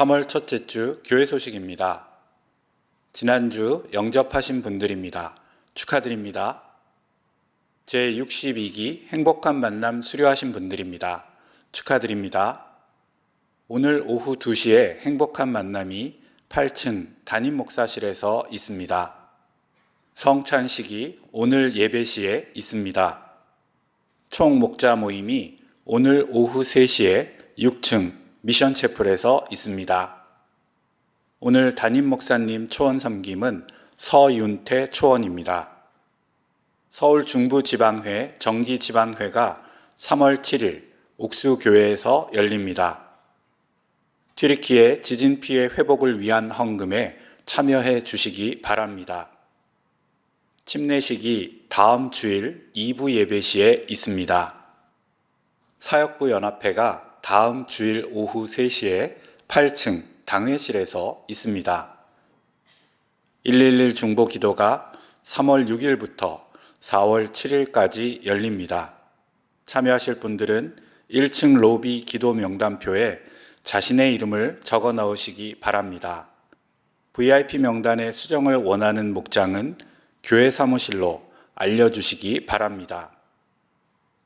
3월 첫째 주 교회 소식입니다. 지난주 영접하신 분들입니다. 축하드립니다. 제 62기 행복한 만남 수료하신 분들입니다. 축하드립니다. 오늘 오후 2시에 행복한 만남이 8층 담임 목사실에서 있습니다. 성찬식이 오늘 예배 시에 있습니다. 총 목자 모임이 오늘 오후 3시에 6층 미션 채플에서 있습니다. 오늘 담임 목사님 초원 섬김은 서윤태 초원입니다. 서울 중부지방회 정기지방회가 3월 7일 옥수교회에서 열립니다. 튀르키예 지진 피해 회복을 위한 헌금에 참여해 주시기 바랍니다. 침례식이 다음 주일 2부 예배 시에 있습니다. 사역부 연합회가 다음 주일 오후 3시에 8층 당회실에서 있습니다. 111 중보 기도가 3월 6일부터 4월 7일까지 열립니다. 참여하실 분들은 1층 로비 기도 명단표에 자신의 이름을 적어 넣으시기 바랍니다. VIP 명단에 수정을 원하는 목장은 교회 사무실로 알려주시기 바랍니다.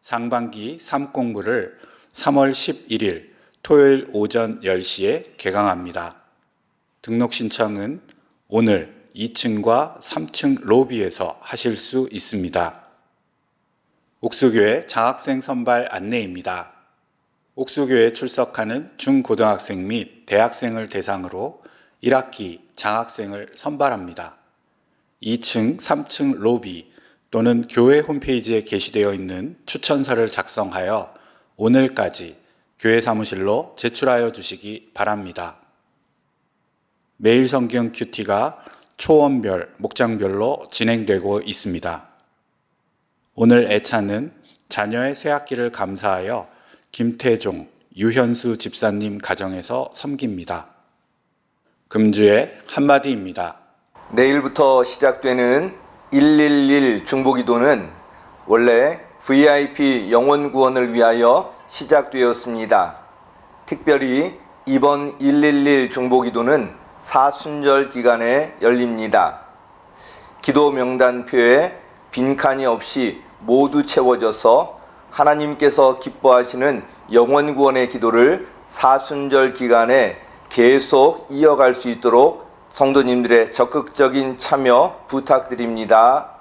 상반기 3공부를 3월 11일 토요일 오전 10시에 개강합니다. 등록 신청은 오늘 2층과 3층 로비에서 하실 수 있습니다. 옥수교회 장학생 선발 안내입니다. 옥수교회 출석하는 중고등학생 및 대학생을 대상으로 1학기 장학생을 선발합니다. 2층, 3층 로비 또는 교회 홈페이지에 게시되어 있는 추천서를 작성하여 오늘까지 교회 사무실로 제출하여 주시기 바랍니다. 매일 성경 큐티가 초원별, 목장별로 진행되고 있습니다. 오늘 애차는 자녀의 새학기를 감사하여 김태종, 유현수 집사님 가정에서 섬깁니다. 금주의 한마디입니다. 내일부터 시작되는 111 중보기도는 원래 VIP 영원 구원을 위하여 시작되었습니다. 특별히 이번 111 중보기도는 사순절 기간에 열립니다. 기도 명단표에 빈칸이 없이 모두 채워져서 하나님께서 기뻐하시는 영원 구원의 기도를 사순절 기간에 계속 이어갈 수 있도록 성도님들의 적극적인 참여 부탁드립니다.